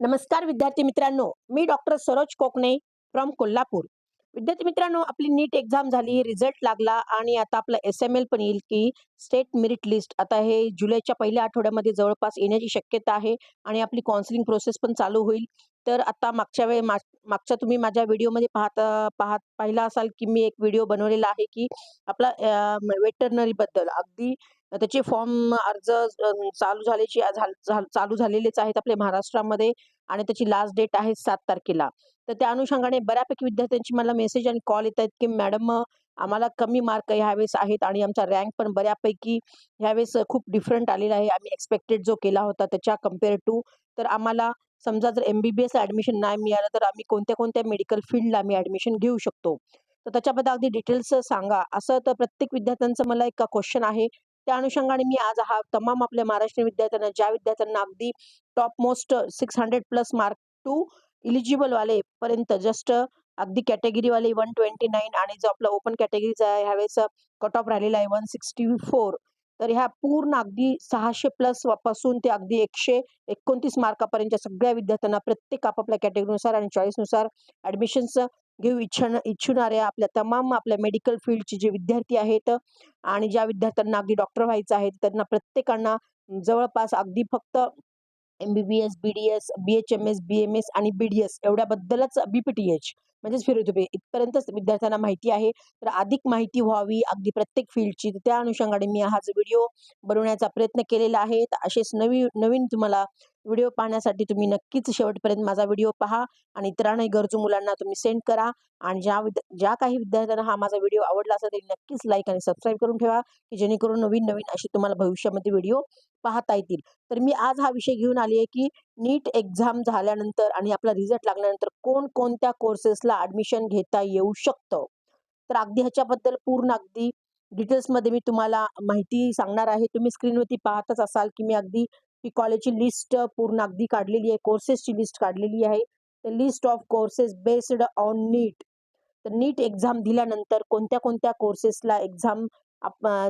नमस्कार विद्यार्थी मित्रांनो मी डॉक्टर सरोज कोकणे फ्रॉम कोल्हापूर. विद्यार्थी मित्रांनो आपली नीट एक्झाम झाली रिझल्ट लागला आणि आता आपलं एस एम एल पण येईल की स्टेट मेरिट लिस्ट आता हे जुलैच्या पहिल्या आठवड्यामध्ये जवळपास येण्याची शक्यता आहे आणि आपली काउन्सिलिंग प्रोसेस पण चालू होईल. तर आता मागच्या वेळे माग मागच्या तुम्ही माझ्या व्हिडिओमध्ये पाहता पाहत पाहिला असाल की मी एक व्हिडिओ बनवलेला आहे की आपला वेटरनरीबद्दल अगदी त्याचे फॉर्म अर्ज चालू झाल्याची झाल- चालू झालेलेच आहेत आपल्या महाराष्ट्रामध्ये आणि त्याची लास्ट डेट आहे सात तारखेला. तर त्या अनुषंगाने बऱ्यापैकी विद्यार्थ्यांची मला मेसेज आणि कॉल येत आहेत की मॅडम आम्हाला कमी मार्क ह्यावेळेस आहेत आणि आमचा रँक पण बऱ्यापैकी ह्यावेळेस खूप डिफरंट आलेला आहे. आम्ही एक्सपेक्टेड जो केला होता त्याच्या कंपेअर टू तर आम्हाला समजा जर M B B S admission नाही मिळालं तर आम्ही कोणत्या कोणत्या मेडिकल फील्डला आम्ही ॲडमिशन घेऊ शकतो? तर त्याच्याबद्दल अगदी डिटेल्स सांगा. असं तर प्रत्येक विद्यार्थ्यांचं मला एक क्वेश्चन आहे. त्या अनुषंगाने मी आज हा तमाम आपल्या महाराष्ट्रीयन विद्यार्थ्यांना ज्या विद्यार्थ्यांना अगदी top most six hundred plus mark to eligible वाले पर्यंत जस्ट अगदी कॅटेगरी वाले वन ट्वेंटी नाईन आणि जो आपला ओपन कॅटेगरीचा आहे ह्यावेळेस कट ऑफ राहिलेला आहे वन सिक्स्टी फोर तर ह्या पूर्ण अगदी सहाशे प्लसपासून ते अगदी एकशे एकोणतीस मार्कापर्यंतच्या सगळ्या विद्यार्थ्यांना प्रत्येक आपापल्या कॅटेगरीनुसार आणि चॉईसनुसार ॲडमिशन्स घेऊ इच्छा इच्छुणाऱ्या आपल्या तमाम आपल्या मेडिकल फील्डचे जे विद्यार्थी आहेत आणि ज्या विद्यार्थ्यांना अगदी डॉक्टर व्हायचं आहे त्यांना प्रत्येकांना जवळपास अगदी फक्त M B B S B D S B H M S B M S आणि बी डी एस एवढ्याबद्दलच बी पी टी एच म्हणजेच फिरोथेरपी इथपर्यंतच विद्यार्थ्यांना माहिती आहे. तर अधिक माहिती व्हावी अगदी प्रत्येक फील्डची त्या अनुषंगाने मी हा जो व्हिडिओ बनवण्याचा प्रयत्न केलेला आहे. तर असेच नवी नवीन तुम्हाला व्हिडिओ पाहण्यासाठी तुम्ही नक्कीच शेवटपर्यंत माझा व्हिडिओ पहा आणि इतरांनाही गरजू मुलांना तुम्ही सेंड करा. आणि ज्या विद्या ज्या काही विद्यार्थ्यांना हा माझा व्हिडिओ आवडला असेल तरी नक्कीच लाईक आणि सबस्क्राईब करून ठेवा की जेणेकरून नवीन नवीन असे तुम्हाला भविष्यामध्ये व्हिडिओ पाहता येतील. तर मी आज हा विषय घेऊन आली आहे की नीट एक्झाम झाल्यानंतर आणि आपला रिझल्ट लागल्यानंतर कोणकोणत्या कोर्सेसला ॲडमिशन घेता येऊ शकतं. तर अगदी ह्याच्याबद्दल पूर्ण अगदी डिटेल्समध्ये मी तुम्हाला माहिती सांगणार आहे. तुम्ही स्क्रीनवरती पाहतच असाल की मी अगदी ही कॉलेजची लिस्ट पूर्ण अगदी काढलेली आहे. कोर्सेसची लिस्ट काढलेली आहे. तर list of courses based on NEET तर नीट एक्झाम दिल्यानंतर कोणत्या कोणत्या कोर्सेसला एक्झाम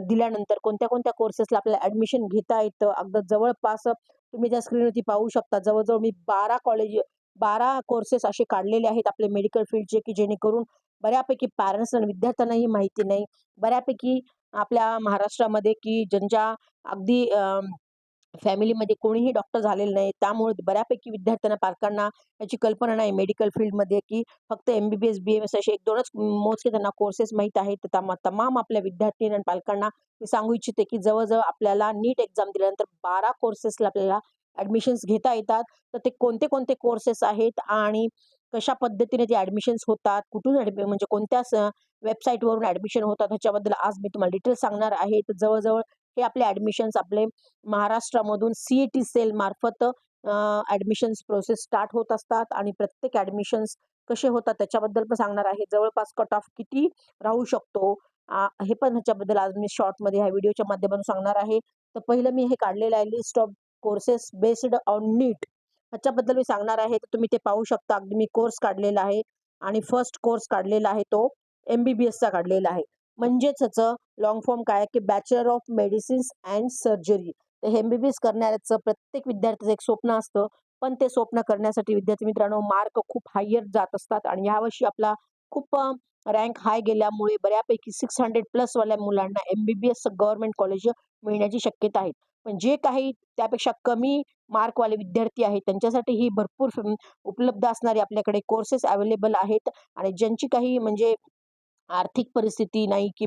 दिल्यानंतर कोणत्या कोणत्या कोर्सेसला आपल्याला ॲडमिशन घेता येतं? अगदी जवळपास तुम्ही त्या स्क्रीनवरती पाहू शकता जवळजवळ मी बारा कॉलेज बारा कोर्सेस असे काढलेले आहेत आपले मेडिकल फील्डचे की जेणेकरून बऱ्यापैकी पॅरेंट्स आणि विद्यार्थ्यांनाही माहिती नाही. बऱ्यापैकी आपल्या महाराष्ट्रामध्ये की ज्यांच्या अगदी फॅमिलीमध्ये कोणीही डॉक्टर झालेलं नाही त्यामुळे बऱ्यापैकी विद्यार्थ्यांना पालकांना याची कल्पना नाही मेडिकल फील्डमध्ये की फक्त M B B S B M S असे एक दोनच मोजके त्यांना कोर्सेस माहीत आहेत. तर तमा तमाम आपल्या विद्यार्थी आणि पालकांना मी सांगू इच्छिते की जवळजवळ आपल्याला नीट एक्झाम दिल्यानंतर बारा कोर्सेसला आपल्याला ॲडमिशन्स घेता येतात तर ते कोणते कोणते कोर्सेस आहेत आणि कशा पद्धतीने ते ॲडमिशन्स होतात कुठून ॲडमि म्हणजे कोणत्या स वेबसाईटवरून ॲडमिशन होतात ह्याच्याबद्दल आज मी तुम्हाला डिटेल्स सांगणार आहे. तर जवळजवळ हे आपले ॲडमिशन्स आपले महाराष्ट्रामधून सी ई टी सेल मार्फत ॲडमिशन्स प्रोसेस स्टार्ट होत असतात आणि प्रत्येक ॲडमिशन्स कसे होतात त्याच्याबद्दल पण सांगणार आहे. जवळपास कट ऑफ किती राहू शकतो हे पण ह्याच्याबद्दल आज मी शॉर्टमध्ये ह्या व्हिडिओच्या माध्यमातून सांगणार आहे. तर पहिलं मी हे काढलेलं आहे list of courses based on NEET ह्याच्याबद्दल मी सांगणार आहे तर तुम्ही ते पाहू शकता. अगदी मी कोर्स काढलेला आहे आणि फर्स्ट कोर्स काढलेला आहे तो एम बी बी एसचा काढलेला आहे. म्हणजेच ह्याचं लॉंग फॉर्म काय की bachelor of medicines and surgery तर एम बी बी एस करणाऱ्याचं प्रत्येक विद्यार्थ्याचं एक स्वप्न असतं. पण ते स्वप्न करण्यासाठी विद्यार्थी मित्रांनो मार्क खूप हायर जात असतात. आणि यावर्षी आपला खूप रँक हाय गेल्यामुळे बऱ्यापैकी सिक्स हंड्रेड प्लसवाल्या मुलांना M B B S government college मिळण्याची शक्यता आहे. पण जे काही त्यापेक्षा कमी मार्कवाले विद्यार्थी आहेत त्यांच्यासाठी ही भरपूर उपलब्ध असणारे आपल्याकडे कोर्सेस अवेलेबल आहेत. आणि ज्यांची काही म्हणजे आर्थिक परिस्थिती नाही की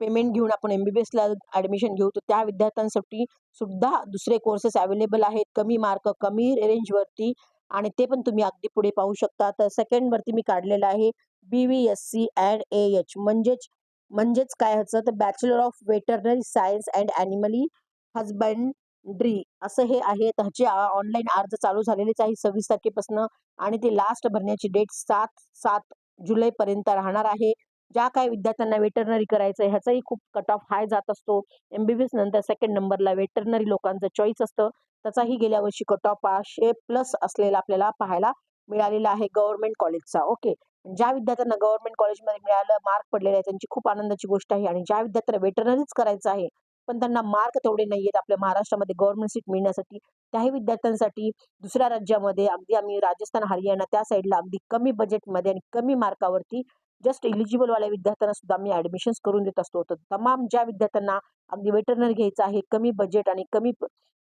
पेमेंट घेऊन आपण एम बी बी एसला ॲडमिशन घेऊ तर त्या विद्यार्थ्यांसाठी सुद्धा दुसरे कोर्सेस अवेलेबल आहेत. कमी मार्क कमी रेंजवरती आणि ते पण तुम्ही अगदी पुढे पाहू शकता. तर सेकंडवरती मी काढलेलं आहे B V S C and A H म्हणजेच म्हणजेच काय ह्याचं? तर bachelor of veterinary science and animal husbandry असं हे आहे. ह्याचे ऑनलाईन अर्ज चालू झालेलेच आहे सव्वीस तारखेपासून. आणि ते लास्ट भरण्याची डेट सात सात जुलैपर्यंत राहणार आहे. ज्या काही विद्यार्थ्यांना वेटरनरी करायचं आहे ह्याचाही खूप कट ऑफ हाय जात असतो. एम बी बी एस नंतर सेकंड नंबरला वेटरनरी लोकांचं चॉईस असतं. त्याचाही गेल्या वर्षी कट ऑफ पाचशे प्लस असलेला आपल्याला पाहायला मिळालेला आहे गव्हर्नमेंट कॉलेजचा ओके ज्या विद्यार्थ्यांना गव्हर्नमेंट कॉलेजमध्ये मिळालं मार्क पडलेले आहे त्यांची खूप आनंदाची गोष्ट आहे. आणि ज्या विद्यार्थ्यांना वेटरनरीच करायचं आहे पण त्यांना मार्क तेवढे नाही आहेत आपल्या महाराष्ट्रामध्ये गव्हर्नमेंट सीट मिळण्यासाठी त्याही विद्यार्थ्यांसाठी दुसऱ्या राज्यामध्ये अगदी आम्ही राजस्थान हरियाणा त्या साईडला अगदी कमी बजेटमध्ये आणि कमी मार्कावरती जस्ट एलिजिबलवाल्या विद्यार्थ्यांना सुद्धा आम्ही ॲडमिशन्स करून देत असतो. तर तमाम ज्या विद्यार्थ्यांना अगदी वेटरनर घ्यायचं आहे कमी बजेट आणि कमी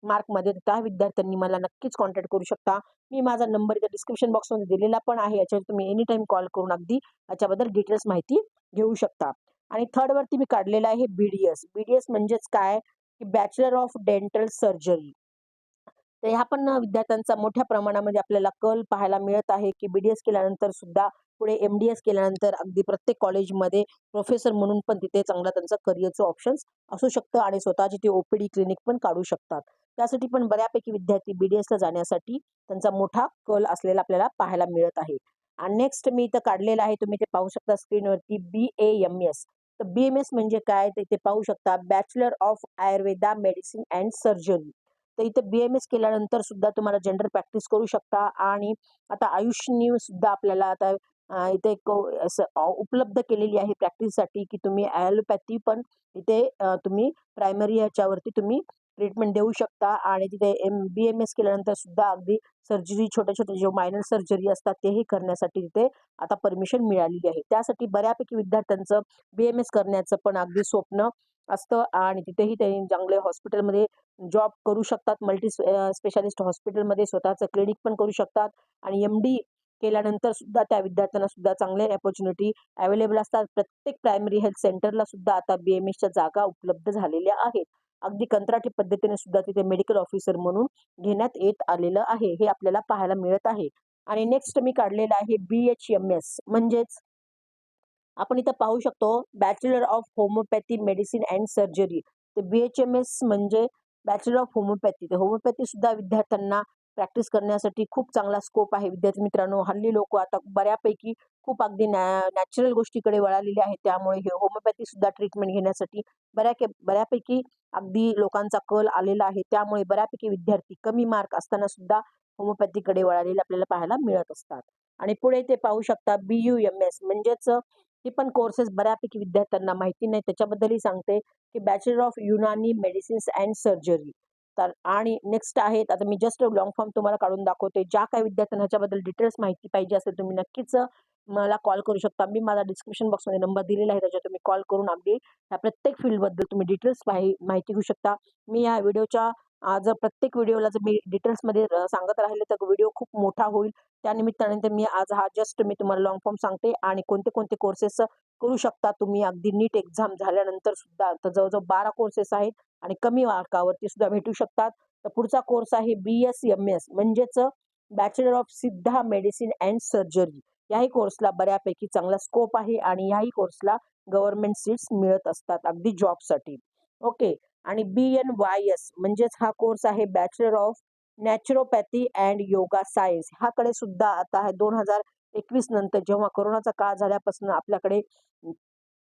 मार्कमध्ये त्या विद्यार्थ्यांनी मला नक्कीच कॉन्टॅक्ट करू शकता. मी माझा नंबर इथे डिस्क्रिप्शन बॉक्समध्ये दिलेला पण आहे. याच्यावर तुम्ही एनी टाईम कॉल करून अगदी याच्याबद्दल डिटेल्स माहिती घेऊ शकता. आणि थर्डवरती मी काढलेलं आहे B D S B D S म्हणजेच काय? की बॅचलर ऑफ डेंटल सर्जरी तर ह्या पण विद्यार्थ्यांचा मोठ्या प्रमाणामध्ये आपल्याला कल पाहायला मिळत आहे की बी डी एस केल्यानंतर सुद्धा पुढे एम डी एस केल्यानंतर अगदी प्रत्येक कॉलेजमध्ये प्रोफेसर म्हणून पण तिथे चांगला त्यांचा करिअरचं ऑप्शन्स असू शकतं आणि स्वतःची ते ओपीडी क्लिनिक पण काढू शकतात. त्यासाठी पण बऱ्यापैकी विद्यार्थी बी डी एसला जाण्यासाठी त्यांचा मोठा कल असलेला आपल्याला पाहायला मिळत आहे. आणि नेक्स्ट मी इथं काढलेलं आहे तुम्ही ते पाहू शकता स्क्रीनवरती बी ए एम एस तर बी एम एस म्हणजे काय? ते इथे पाहू शकता bachelor of Ayurveda medicine and surgery तर इथं बी एम एस केल्यानंतर सुद्धा तुम्हाला जनरल प्रॅक्टिस करू शकता आणि आता आयुषनी सुद्धा आपल्याला आता इथे एक असं उपलब्ध केलेली आहे प्रॅक्टिससाठी की तुम्ही ॲलोपॅथी पण इथे तुम्ही प्रायमरी ह्याच्यावरती तुम्ही ट्रीटमेंट देऊ शकता आणि तिथे एम बी एम एस केल्यानंतर सुद्धा अगदी सर्जरी छोट्या छोट्या जे मायनर सर्जरी असतात तेही करण्यासाठी तिथे आता परमिशन मिळालेली आहे. त्यासाठी बऱ्यापैकी विद्यार्थ्यांचं बी एम एस करण्याचं पण अगदी स्वप्न असतं आणि तिथेही त्यांनी चांगले हॉस्पिटलमध्ये जॉब करू शकतात मल्टी स्पेशालिस्ट हॉस्पिटलमध्ये स्वतःचं क्लिनिक पण करू शकतात आणि एम डी केल्यानंतर सुद्धा त्या विद्यार्थ्यांना सुद्धा चांगले अपॉर्च्युनिटी अवेलेबल असतात. प्रत्येक प्रायमरी हेल्थ सेंटरला सुद्धा आता बी एम एसच्या जागा उपलब्ध झालेल्या आहेत. अगदी कंत्राटी पद्धतीने सुद्धा तिथे मेडिकल ऑफिसर म्हणून घेण्यात येत आलेलं आहे हे आपल्याला पाहायला मिळत आहे. आणि नेक्स्ट मी काढलेलं आहे बी एच एम एस म्हणजेच आपण इथं पाहू शकतो bachelor of homeopathy medicine and surgery ते बी एच एम एस म्हणजे बॅचलर ऑफ होमिओपॅथी तर होमिओपॅथी सुद्धा विद्यार्थ्यांना प्रॅक्टिस करण्यासाठी खूप चांगला स्कोप आहे. विद्यार्थी मित्रांनो हल्ली लोक आता बऱ्यापैकी खूप अगदी नॅ नॅचरल गोष्टीकडे वळालेले आहेत. त्यामुळे हे होमिओपॅथी सुद्धा ट्रीटमेंट घेण्यासाठी बऱ्या बऱ्यापैकी अगदी लोकांचा कल आलेला आहे. त्यामुळे बऱ्यापैकी विद्यार्थी कमी मार्क असताना सुद्धा होमिओपॅथीकडे वळालेले आपल्याला पाहायला मिळत असतात. आणि पुढे ते पाहू शकता बी यू एम एस म्हणजेच हे पण कोर्सेस बऱ्यापैकी विद्यार्थ्यांना माहिती नाही. त्याच्याबद्दलही सांगते की bachelor of Unani medicines and surgery तर आणि नेक्स्ट आहेत आता मी जस्ट लॉंग फॉर्म तुम्हाला काढून दाखवते. ज्या काही विद्यार्थ्यांना ह्याच्याबद्दल डिटेल्स माहिती पाहिजे असेल तुम्ही नक्कीच मला कॉल करू शकता. मी माझा डिस्क्रिप्शन बॉक्समध्ये नंबर दिलेला आहे त्याच्यावर तुम्ही कॉल करून अगदी ह्या प्रत्येक फील्डबद्दल तुम्ही डिटेल्स माहिती घेऊ शकता. मी या व्हिडिओच्या जर प्रत्येक व्हिडिओला जर मी डिटेल्समध्ये सांगत राहिले तर व्हिडिओ खूप मोठा होईल. त्यानिमित्ताने मी आज हा जस्ट मी तुम्हाला लॉंग फॉर्म सांगते आणि कोणते कोणते कोर्सेस करू शकता तुम्ही. अगदी नीट एक्झाम झाल्यानंतर सुद्धा तर जवळजवळ बारा कोर्सेस आहेत आणि कमी मार्कावरती सुद्धा भेटू शकतात. तर पुढचा कोर्स आहे बी एस एम एस म्हणजेच bachelor of Siddha medicine and surgery याही कोर्सला बऱ्यापैकी चांगला स्कोप आहे आणि याही कोर्सला गव्हर्नमेंट सीट्स मिळत असतात अगदी जॉबसाठी ओके आणि बी एन वाय एस म्हणजेच हा कोर्स आहे bachelor of naturopathy and yoga science ह्याकडे सुद्धा आता आहे दोन हजार एकवीस नंतर जेव्हा कोरोनाचा काळ झाल्यापासून आपल्याकडे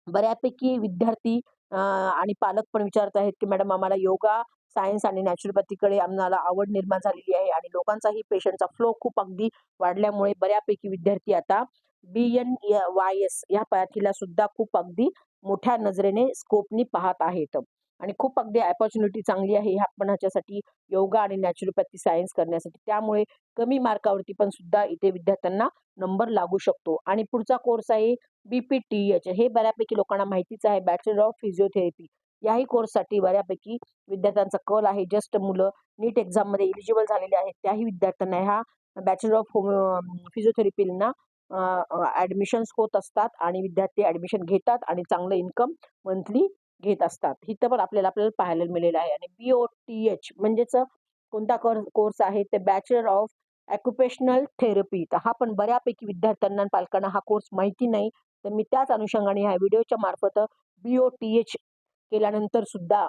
बऱ्यापैकी विद्यार्थी आणि पालक पण विचारत आहेत की मॅडम आम्हाला योगा सायन्स आणि नॅचरोपॅथीकडे आम्हाला आवड निर्माण झालेली आहे आणि लोकांचाही पेशंटचा फ्लो खूप अगदी वाढल्यामुळे बऱ्यापैकी विद्यार्थी आता बी एन वाय एस या पाठीला सुद्धा खूप अगदी मोठ्या नजरेने स्कोपनी पाहत आहेत. आणि खूप अगदी अपॉर्च्युनिटी चांगली आहे आपण ह्याच्यासाठी योगा आणि नॅचरोपॅथी सायन्स करण्यासाठी. त्यामुळे कमी मार्कावरती पण सुद्धा इथे विद्यार्थ्यांना नंबर लागू शकतो. आणि पुढचा कोर्स आहे बी पी टी एच हे बऱ्यापैकी लोकांना माहितीच आहे. बॅचलर ऑफ फिजिओथेरपी याही कोर्ससाठी बऱ्यापैकी विद्यार्थ्यांचा कल आहे. जस्ट मुलं नीट एक्झाममध्ये इलिजिबल झालेले आहेत. त्याही विद्यार्थ्यांना ह्या बॅचलर ऑफ फिजिओथेरपींना ॲडमिशन्स होत असतात आणि विद्यार्थी ॲडमिशन घेतात आणि चांगलं इन्कम मंथली घेत असतात. इथं पण आपल्याला आपल्याला पाहायला मिळेल आहे. आणि बी ओ टी एच म्हणजेच कोणता कोर्स आहे ते बॅचलर ऑफ ॲक्युपेशनल थेरपी तर हा पण बऱ्यापैकी विद्यार्थ्यांना पालकांना हा कोर्स माहिती नाही. तर मी त्याच अनुषंगाने ह्या व्हिडिओच्या मार्फत बी ओ टी एच केल्यानंतर सुद्धा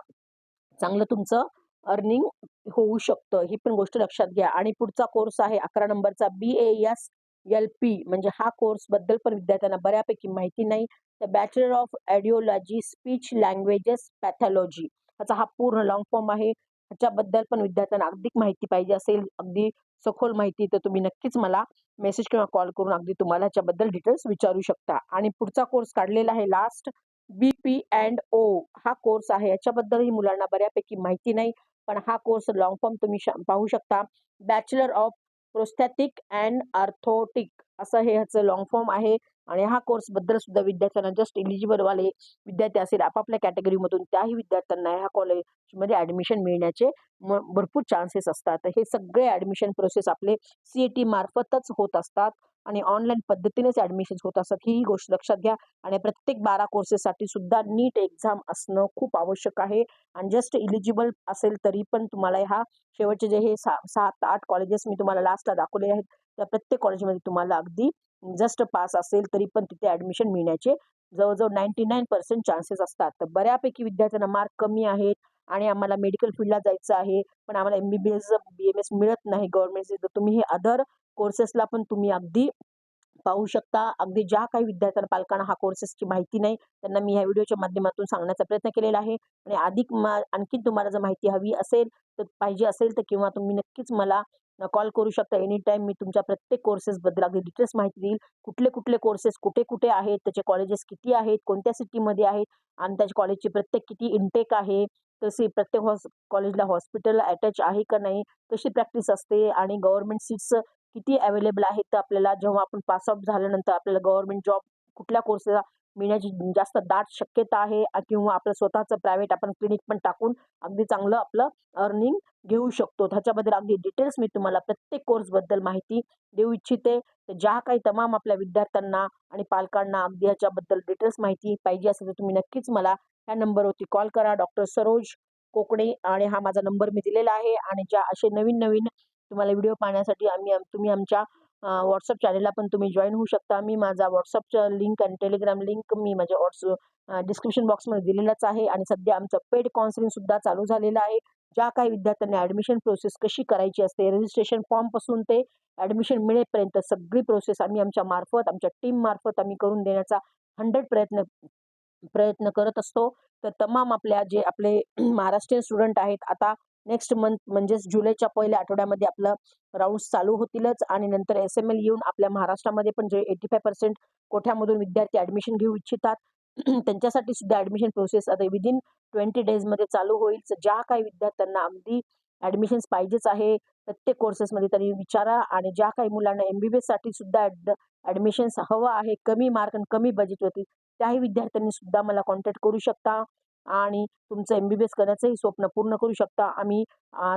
चांगलं तुमचं अर्निंग होऊ शकतं. ही पण गोष्ट लक्षात घ्या. आणि पुढचा कोर्स आहे अकरा नंबरचा B A S L P म्हणजे हा कोर्सबद्दल पण विद्यार्थ्यांना बऱ्यापैकी माहिती नाही. तर bachelor of audiology speech languages pathology ह्याचा हा पूर्ण लॉंग फॉर्म आहे. ह्याच्याबद्दल पण विद्यार्थ्यांना अगदी माहिती पाहिजे असेल अगदी सखोल माहिती तर तुम्ही नक्कीच मला मेसेज किंवा कॉल करून अगदी तुम्हाला ह्याच्याबद्दल डिटेल्स विचारू शकता. आणि पुढचा कोर्स काढलेला आहे last B P and O हा कोर्स आहे. याच्याबद्दलही मुलांना बऱ्यापैकी माहिती नाही पण हा कोर्स लॉंग फॉर्म तुम्ही पाहू शकता. Bachelor of prosthetic and orthotic असं हे ह्याचं लॉंग फॉर्म आहे. आणि हा कोर्सबद्दल सुद्धा विद्यार्थ्यांना जस्ट एलिजिबल वाले विद्यार्थी असेल आपापल्या कॅटेगरीमधून त्याही विद्यार्थ्यांना ह्या कॉलेजमध्ये ॲडमिशन मिळण्याचे म भरपूर चान्सेस असतात. हे सगळे ॲडमिशन प्रोसेस आपले सी ए टी मार्फतच होत असतात आणि ऑनलाईन पद्धतीनेच ॲडमिशन्स होत असतात. ही गोष्ट लक्षात घ्या आणि प्रत्येक बारा कोर्सेससाठी सुद्धा नीट एक्झाम असणं खूप आवश्यक आहे. आणि जस्ट इलिजिबल असेल तरी पण तुम्हाला ह्या शेवटचे जे हे सा सात आठ कॉलेजेस मी तुम्हाला लास्टला दाखवले आहेत त्या प्रत्येक कॉलेजमध्ये तुम्हाला अगदी जस्ट पास असेल तरी पण तिथे ॲडमिशन मिळण्याचे जवळजवळ नाईन्टी नाईन पर्सेंट चान्सेस असतात. तर बऱ्यापैकी विद्यार्थ्यांना मार्क कमी आहेत आणि आम्हाला मेडिकल फील्डला जायचं आहे पण आम्हाला M B B S B M S मिळत नाही गव्हर्नमेंटचे तर तुम्ही हे अदर कोर्सेसला पण तुम्ही अगदी पाहू शकता. अगदी ज्या काही विद्यार्थ्यांना पालकांना हा कोर्सेसची माहिती नाही त्यांना मी ह्या व्हिडिओच्या माध्यमातून सांगण्याचा प्रयत्न केलेला आहे. आणि अधिक मा आणखीन तुम्हाला जर माहिती हवी असेल तर पाहिजे असेल तर किंवा तुम्ही नक्कीच मला कॉल करू शकता. एनी टाईम मी तुमच्या प्रत्येक कोर्सेसबद्दल अगदी डिटेल्स माहिती देईल. कुठले कुठले कोर्सेस कुठे कुठे आहेत? त्याचे कॉलेजेस किती आहेत? कोणत्या सिटीमध्ये आहेत? आणि त्याच्या कॉलेजचे प्रत्येक किती इनटेक आहे? तसे प्रत्येक हॉस कॉलेजला हॉस्पिटल अटॅच आहे का नाही? कशी प्रॅक्टिस असते? आणि गव्हर्नमेंट सीट्स किती अवेलेबल आहेत? तर आपल्याला जेव्हा आपण पासआउट झाल्यानंतर आपल्याला गव्हर्नमेंट जॉब कुठल्या कोर्सेसला मिळण्याची जास्त दाट शक्यता आहे किंवा आपलं स्वतःचं प्रायव्हेट आपण क्लिनिक पण टाकून अगदी चांगलं आपलं अर्निंग घेऊ शकतो. ह्याच्याबद्दल अगदी डिटेल्स मी तुम्हाला प्रत्येक कोर्सबद्दल माहिती देऊ इच्छिते. तर ज्या काही तमाम आपल्या विद्यार्थ्यांना आणि पालकांना अगदी ह्याच्याबद्दल डिटेल्स माहिती पाहिजे असेल तर तुम्ही नक्कीच मला ह्या नंबरवरती कॉल करा. डॉक्टर सरोज कोकणे आणि हा माझा नंबर मी दिलेला आहे. आणि ज्या असे नवीन नवीन तुम्हाला व्हिडिओ पाहण्यासाठी आम्ही आम- तुम्ही आमच्या व्हॉट्सअप चॅनेलला पण तुम्ही जॉईन होऊ शकता. मी माझा व्हॉट्सअपचं लिंक आणि टेलिग्राम लिंक मी माझ्या व्हॉट्सअप डिस्क्रिप्शन बॉक्समध्ये दिलेलाच आहे आणि सध्या आमचं पेड काउन्सिलिंगसुद्धा चालू झालेलं आहे. ज्या काही विद्यार्थ्यांनी ॲडमिशन प्रोसेस कशी करायची असते रजिस्ट्रेशन फॉर्मपासून ते ॲडमिशन मिळेपर्यंत सगळी प्रोसेस आम्ही आमच्या मार्फत आमच्या टीम मार्फत आम्ही करून देण्याचा हंड्रेड प्रयत्न प्रयत्न करत असतो. तर तमाम आपल्या जे आपले महाराष्ट्रीयन स्टुडंट आहेत आता नेक्स्ट मंथ म्हणजेच जुलैच्या पहिल्या आठवड्यामध्ये आपलं राऊंड्स चालू होतीलच आणि नंतर एस एम एल येऊन आपल्या महाराष्ट्रामध्ये पण जे एटी फाय पर्सेंट कोठ्यामधून विद्यार्थी ॲडमिशन घेऊ इच्छितात त्यांच्यासाठी सुद्धा ॲडमिशन प्रोसेस आता विदिन ट्वेंटी डेजमध्ये चालू होईल. ज्या काही विद्यार्थ्यांना अगदी ॲडमिशन्स पाहिजेच आहे प्रत्येक कोर्सेसमध्ये तरी विचारा आणि ज्या काही मुलांना एम बी बी एससाठी सुद्धा ॲड ॲडमिशन्स हवं आहे कमी मार्क आणि कमी बजेटवरती त्याही विद्यार्थ्यांनी सुद्धा मला कॉन्टॅक्ट करू शकता. आणि तुमचं एम बी बी एस करण्याचंही स्वप्न पूर्ण करू शकता. आम्ही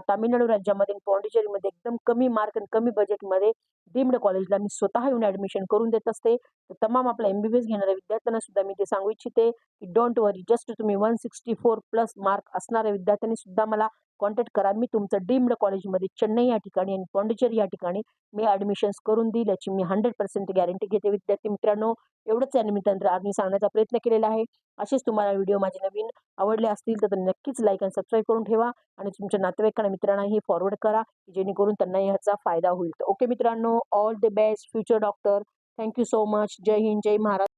तामिळनाडू राज्यामध्ये पॉंडिचेरीमध्ये एकदम कमी मार्क आणि कमी बजेटमध्ये डीम्ड कॉलेजला मी स्वतः येऊन ॲडमिशन करून देत असते. तर तमाम आपला एम बी बी एस घेणाऱ्या विद्यार्थ्यांना सुद्धा मी ते सांगू इच्छिते की डोंट वरी जस्ट तुम्ही one sixty four plus mark असणाऱ्या विद्यार्थ्यांनी सुद्धा मला कॉन्टॅक्ट करा. मी तुमचं डीम्ड कॉलेजमध्ये चेन्नई या ठिकाणी आणि पॉंडिचेरी या ठिकाणी मी ॲडमिशन्स करून देईल याची मी हंड्रेड पर्सेंट गॅरंटी घेते. विद्यार्थी मित्रांनो एवढंच या निमित्तानं आज मी सांगण्याचा प्रयत्न केलेला आहे. असेच तुम्हाला व्हिडिओ माझे नवीन आवडले असतील तर नक्कीच लाईक आणि सबस्क्राईब करून ठेवा आणि तुमच्या नातेवाईकांना मित्रांनाही फॉरवर्ड करा जेणेकरून त्यांना ह्याचा फायदा होईल. तर ओके मित्रांनो all the best future doctor thank you so much Jai Hind Jai Maharaj